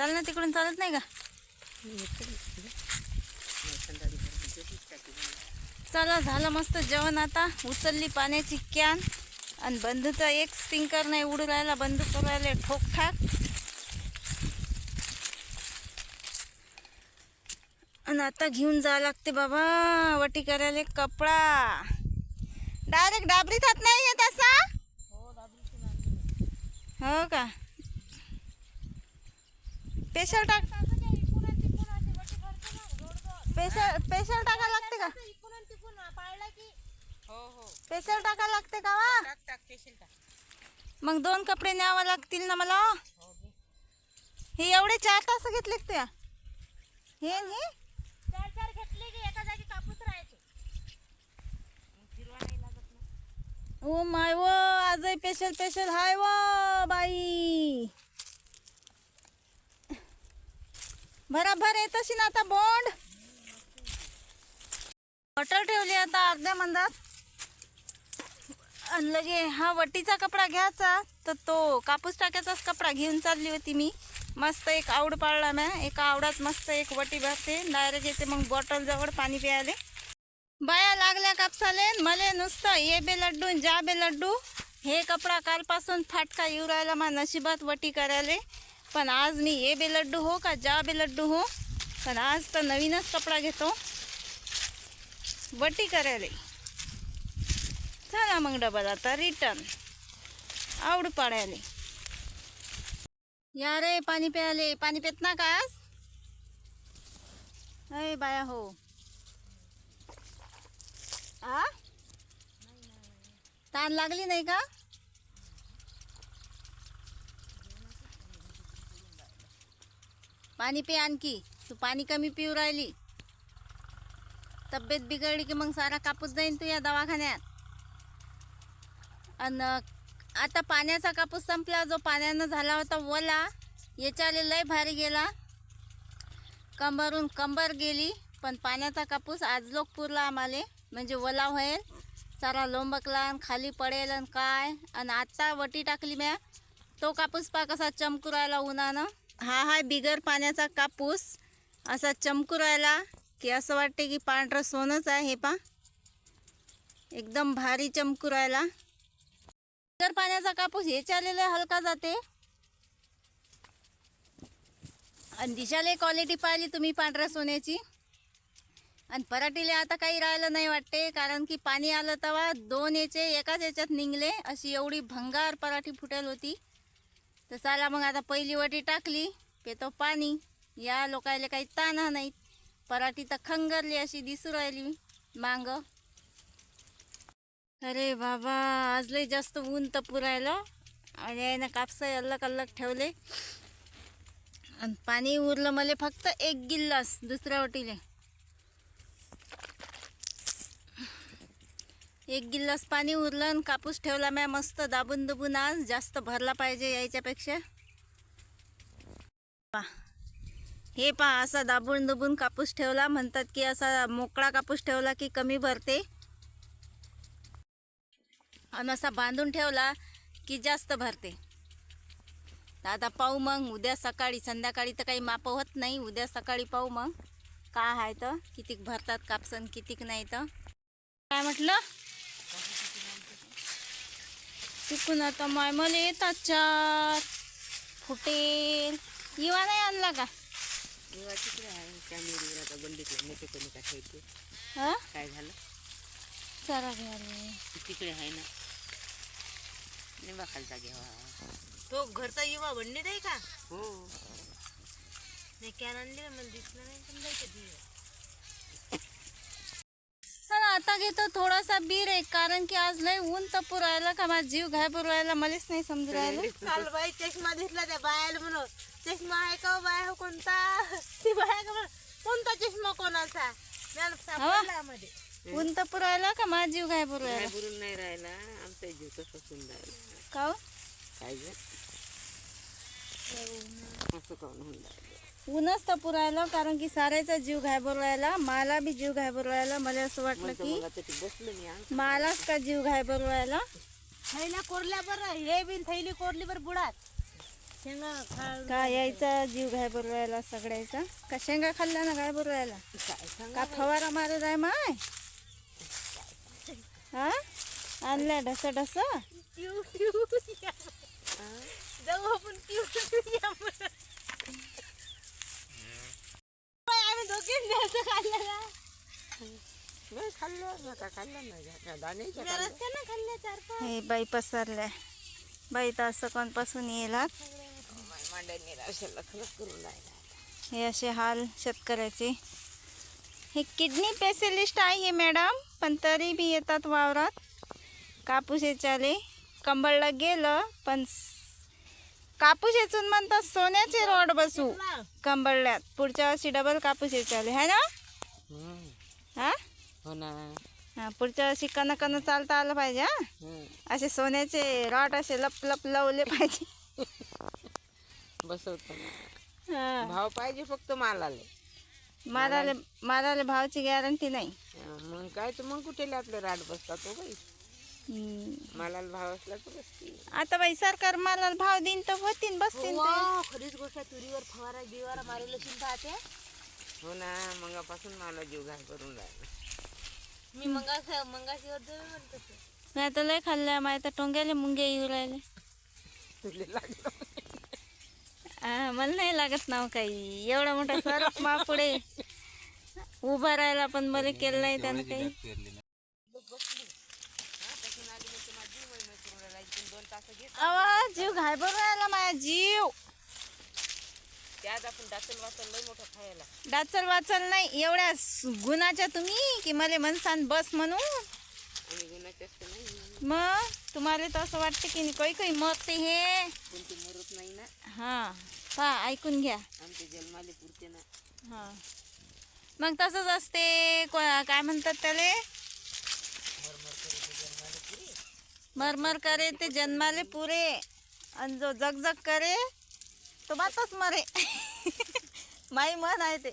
चाल ना तिकडून चालत नाही का? चला झालं मस्त जेवण आता. उचलली पाण्याची कॅन आणि बंधूचा एक स्टिंकर नाही उडू राहिला. बंधू करू राहिले ठोकठाक. आणि आता घेऊन जावं लागते बाबा. वटी करायला कपडा. डायरेक्ट डाबरीत हात नाही येत असा? हो का? स्पेशल टाक. स्पेशल स्पेशल टाका लागते का? स्पेशल टाका लागते का वा? मग दोन कपडे न्यावं लागतील ना मला? हे एवढे चार तास घेतले ते त्या. हे आणि हे? ओ माय व आज स्पेशल स्पेशल हाय व बाई. बराबर येतशी ना आता बोंड. बॉटल ठेवली आता अर्ध्या मंदात. आणि लगे हा वटीचा कपडा घ्यायचा तर तो कापूस टाक्याचाच कपडा घेऊन चालली होती मी. मस्त एक आवड पाळला ना एका आवडात मस्त एक वटी भरते डायरेक्ट येते मग बॉटल जवळ पाणी प्यायले. बाया लागल्या कापसाले मले नुसतं ये बे लड्डू जा बे लड्डू. हे कपडा कालपासून फाटका येऊ राहिला मा नशिबात वटी करायले. पण आज मी ये बे लड्डू हो का जा बे लड्डू हो? पण आज तर नवीनच कपडा घेतो. वटी करायला चला मग डबल आता रिटर्न आवड पाडायले या रे पाणी प्यायले. पाणी पेत ना का आज? अय बाया हो. आ? ताण लागली नाही का? पाणी पे आणखी. तू पाणी कमी पिऊ राहिली. तब्येत बिघडली की मग सारा कापूस जाईन तू या दवाखान्यात. आणि आता पाण्याचा कापूस संपला जो पाण्यानं झाला होता ओला याच्याले लय भारी गेला. कंबरून कंबर गेली पण पाण्याचा कापूस आज लोक पुरला आम्हाला. म्हणजे ओला होईल सारा लोंबकला आणि खाली पडेल आणि काय. आणि आत्ता वटी टाकली म्या तो कापूस पा कसा चमकू राहिला उन्हानं. हा हाय बिगर पाण्याचा कापूस असा चमकू राहिला की असं वाटते की पांढरं सोनंच आहे हे पा एकदम भारी चमकू राहिला. बिगर पाण्याचा कापूस हे चाललेला हलका जाते. आणि दिशाले क्वालिटी पाहिली तुम्ही पांढऱ्या सोन्याची. आणि पराठीला आता काही राहिलं नाही वाटते कारण की पाणी आलं तेव्हा दोन याचे एकाच याच्यात निघले अशी एवढी भंगार पराठी फुटेल होती. तर चला मग आता पहिली वटी टाकली पेतो पाणी. या लोकायला काही ताना नाहीत. पराठी तर खंगरली अशी दिसू राहिली. मांग. अरे बाबा आज लय जास्त ऊन तर पुरायलं. आणि आहे ना कापसा अल्लक ठेवले. आणि पाणी उरलं मला फक्त एक गिल्लास दुसऱ्या वटीले. एक गिल्लास पाणी उरलं आणि कापूस ठेवला म्या मस्त दाबून दुबून आज. जास्त भरला पाहिजे यायच्यापेक्षा पहा. हे पहा असा दाबून दुबून कापूस ठेवला. म्हणतात की असा मोकळा कापूस ठेवला की कमी भरते. आणि असा बांधून ठेवला की जास्त भरते. आता पाहू मग. उद्या सकाळी संध्याकाळी तर काही माप होत नाही. उद्या सकाळी पाहू मग. काय आहे तर? कितीक भरतात कापसन कितीक नाही तर? काय म्हटलं? तिकून आता माय मला येतात चार. फुटेल. इवा नाही आणला का? तिकडे आहे कॅमेरीवर आता बंडीतला मोठे कोणी का ठेवते हा? काय झालं? चला घ्याले तिकडे आहे ना. निंबा खालचा घ्यावा. तो घरचा युवा बंडीत आहे का? हो. नाही कॅन आणली मला दिसलं नाही समजायचं चला आता घेतो थोडासा बीर आहे कारण की आज लय ऊन तपू राहिलं का माझा जीव घाबरू राहिला मलाच नाही समजू राहिलं. काल बाई चष्मा दिसला त्या बायाला म्हणून. चष्मा आहे का हो बाया हो कोणता? ती बाया का म्हणून? कोणता चष्मा कोणाचा? ऊन तपू राहिलं का माझा जीव घाबरू राहिला बुरून नाही राहिला आमचा जीव तसं सुंदर राहिला का हो? काय असं काऊन होऊन राहिलं? ऊनच तपू राहिलं कारण की साऱ्याचा जीव घाबरू राहिला मला बी जीव घाबरू राहिला मला असं वाटलं म्हणतो की मलाच का जीव घाबरू राहिला थैल्या कोरल्या बरं हे बिन थैली कोरली बरं बुडात. शेंगा का यायचा जीव घाय राहिला सगळ्याचा? का शेंगा खाल्ल्या ना सांग का फवारा मारत आहे माय? हा? आणल्या ढस ढस. जाऊ आपण पिऊ असं खाल्लं. ना खाल्लं नका खाल्लं नाही दाण्याच्या रस्त्यानं खाल्लं चार पाच हे बाई पसरल्या बाई तर असं कोणपासून येलात मांड्यांनी अशाला खरंच करून राहिला हे असे हाल शेतकऱ्याचे. हे किडनी स्पेशलिस्ट आहे मॅडम पण तरी बी येतात वावरात. कापूस याच्याले कंबळला गेलं पण कापूस याचून म्हणतात सोन्याचे रोड बसू. कंबळल्यात. पुढच्या वर्षी डबल कापूस याच्याले है ना? हा? हो ना. हा पुढच्या वर्षी कन कन चालता आलं पाहिजे हा. असे सोन्याचे रॉड असे लप लप लावले पाहिजे. बसवतो हा. भाव पाहिजे फक्त मालाले. माराले माराले भावाची गॅरंटी नाही. मग काय तर मग कुठे आपले राट बसतात हो बाई. मालाला भाव असला तर बसते. आता बाई सरकार मला भाव देईन तर होतीन बसतीन ते. वा, खरीच गोष्ट आहे. तुरीवर फवारा बिवारा मारेल असेल पाहते. हो ना मगापासून मला जीव घाय करून राहिला. मी मंगा मंगाशी म्हणतो ते. मी आता लय खाल्ल्या माझ्या तर टोंग्याले मुंगे येऊ राहिले. तुले लागलं आ, मला नाही लागत नाव काही. एवढा मोठा सरप मा पुढे. उभा राहायला पण मला केलं नाही त्यानं काही. आवाज जीव घाय बरं राहिला माझा जीव. त्यात आपण दाखल वाचल लय मोठं खायला. डाचल वाचल नाही एवढ्या गुणाच्या तुम्ही की मला म्हणसान बस म्हणून. आणि नाही. मग तुम्हाला तर असं वाटतं की नाही काही काही मरते हे. कोणती मरत नाही ना. हा पा ऐकून घ्या. जन्माले पुरते ना. हा. मग तसंच असते को- काय म्हणतात त्याले? मरमर करे ते जन्माले पुरे. आणि जो जगजग करे तो बातच मरे. माई मन आहे ते.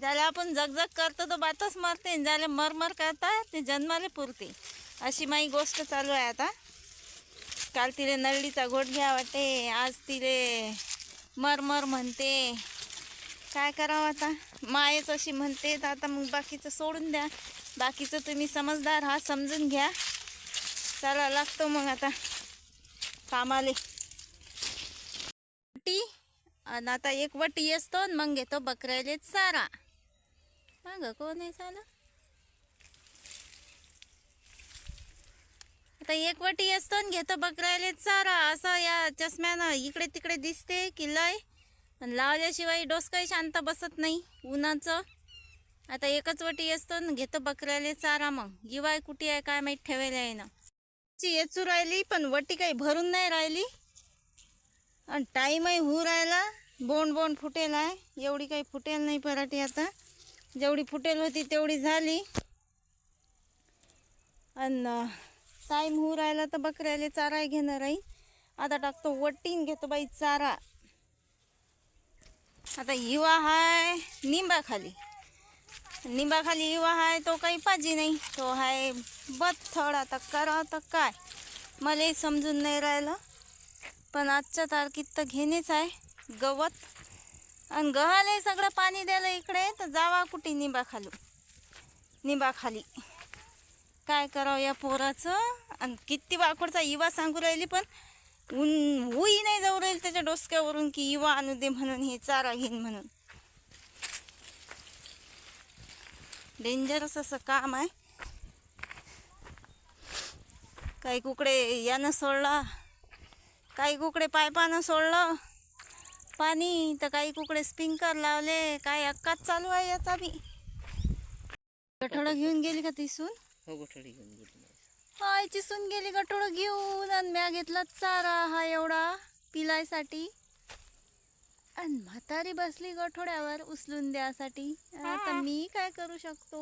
ज्याला आपण जगजग करतो तो बातच मरते. ज्याला मरमर करता ते जन्माले पुरते. अशी माई गोष्ट चालू आहे आता. काल तिले नळलीचा घोट घ्या वाटते आज तिले मरमर म्हणते. काय करावं आता? मायच अशी म्हणते तर आता मग बाकीचं सोडून द्या. बाकीचं तुम्ही समजदार हा समजून घ्या. चला लागतो मग आता कामाले. वटी आणि आता एक वटी असतो आणि मग घेतो बकऱ्याले चारा. मग कोण आहे चाला आता एक वटी असतो आणि घेतो बकऱ्याले चारा. असं या चष्म्यानं इकडे तिकडे दिसते की लय. पण लावल्याशिवाय डोसकाही शांत बसत नाही उन्हाचं. आता एकच वटी असतो आणि घेतो बकऱ्याले चारा मग. गिवाय कुठे आहे काय माहीत ठेवायला आहे ना ची येचू राहिली पण वटी काही भरून नाही राहिली. आणि टाईमही होऊ राहिला बोंड बोंड फुटेल आहे. एवढी काही फुटेल नाही पराठी आता. जेवढी फुटेल होती तेवढी झाली. आणि टाईम होऊ राहिला तर बकऱ्याले चारा घेणार आहे. आता टाकतो वटीन घेतो बाई चारा. आता युवा हाय निंबाखाली निंबाखाली युवा आहे तो काही पाहिजे नाही. तो हाय बथड आता करावं तर काय? मला समजून नाही राहिलं. पण आजच्या तारखेत तर घेणेच आहे. गवत. आणि गव्हाले सगळं पाणी द्यायला इकडे तर जावा कुठे निंबाखालू निंबाखाली. काय करावं या पोराचं? आणि किती वाकडचा युवा सांगू राहिली पण ऊन उई नाही जाऊ राहील त्याच्या डोसक्यावरून की युवा आणू दे म्हणून हे चारा घेईन म्हणून. डेंजरस असं काम आहे. काही कुकडे यानं सोडला काही कुकडे पायपानं सोडलं पाणी तर काही कुकडे स्प्रिंकर लावले काय अक्काच चालू आहे याचा बी. गठोडं घेऊन गेली का तिसून हो गोठडी घेऊन गेली आईची सून गेली गठोडं घेऊन आणि म्या घेतला चारा हा एवढा पिलायसाठी. आणि म्हातारी बसली गठोड्यावर उचलून द्यासाठी. आता मी काय करू शकतो?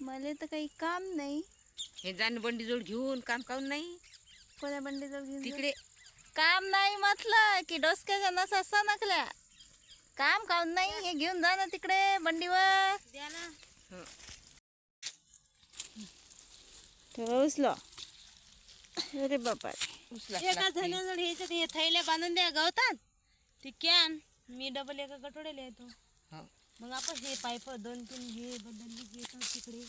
मला तर काही काम नाही. हे जाण बंडी जोड घेऊन काम काऊन नाही? कोण्या बंडीजवळ घेऊन? तिकडे. काम नाही म्हटलं की डोसक्याच्या नसा सनकल्या काम काऊन नाही? हे घेऊन जा ना तिकडे बंडीवर. द्या ना. हो. ठेवा उचलो. अरे एका जणाजवळ ह्याच्यात हे थैल्या बांधून द्या गवतात. ते कॅन मी डबल एका गटोड्याला येतो. मग आपण हे पाईप दोन तीन हे बदलली की तिकडे.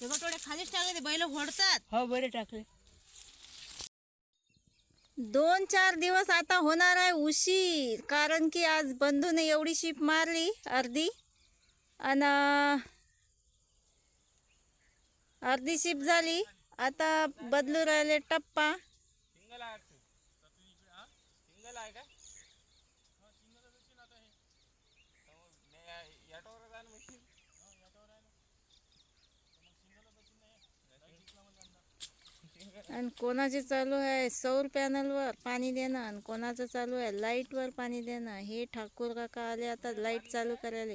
ते गटोडे खालीच टाकले बैल फोडतात. हो बरे टाकले. दोन चार दिवस आता होणार आहे उशीर कारण की आज बंधूने एवढी शिप मारली अर्धी. आणि अर्धी शिप झाली आता बदलू राहिले टप्पा. आणि कोणाचे चालू आहे? सौर पॅनलवर पाणी देणं आणि कोणाचं चालू आहे? लाईटवर पाणी देणं. हे ठाकूर काका आले आता लाइट चालू करायला.